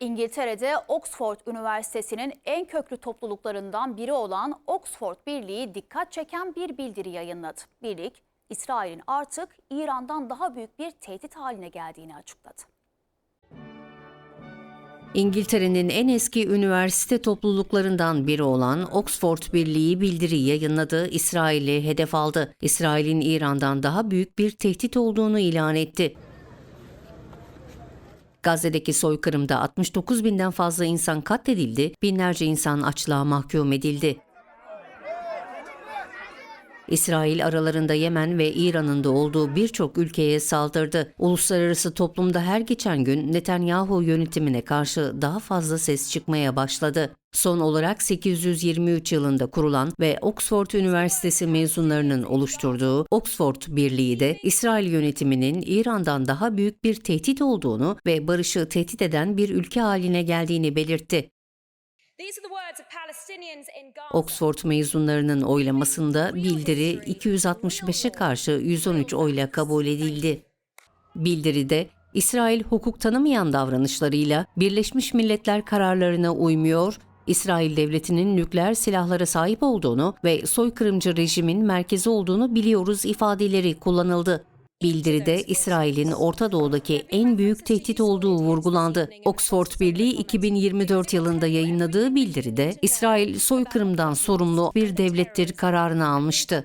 İngiltere'de Oxford Üniversitesi'nin en köklü topluluklarından biri olan Oxford Birliği dikkat çeken bir bildiri yayınladı. Birlik, İsrail'in artık İran'dan daha büyük bir tehdit haline geldiğini açıkladı. İngiltere'nin en eski üniversite topluluklarından biri olan Oxford Birliği bildiri yayınladı, İsrail'i hedef aldı. İsrail'in İran'dan daha büyük bir tehdit olduğunu ilan etti. Gazze'deki soykırımda 69 binden fazla insan katledildi, binlerce insan açlığa mahkum edildi. İsrail aralarında Yemen ve İran'ın da olduğu birçok ülkeye saldırdı. Uluslararası toplumda her geçen gün Netanyahu yönetimine karşı daha fazla ses çıkmaya başladı. Son olarak 823 yılında kurulan ve Oxford Üniversitesi mezunlarının oluşturduğu Oxford Birliği de İsrail yönetiminin İran'dan daha büyük bir tehdit olduğunu ve barışı tehdit eden bir ülke haline geldiğini belirtti. Oxford mezunlarının oylamasında bildiri 265'e karşı 113 oyla kabul edildi. Bildiride İsrail hukuk tanımayan davranışlarıyla Birleşmiş Milletler kararlarına uymuyor, İsrail devletinin nükleer silahlara sahip olduğunu ve soykırımcı rejimin merkezi olduğunu biliyoruz ifadeleri kullanıldı. Bildiride İsrail'in Orta Doğu'daki en büyük tehdit olduğu vurgulandı. Oxford Birliği 2024 yılında yayınladığı bildiride İsrail soykırımdan sorumlu bir devlettir kararını almıştı.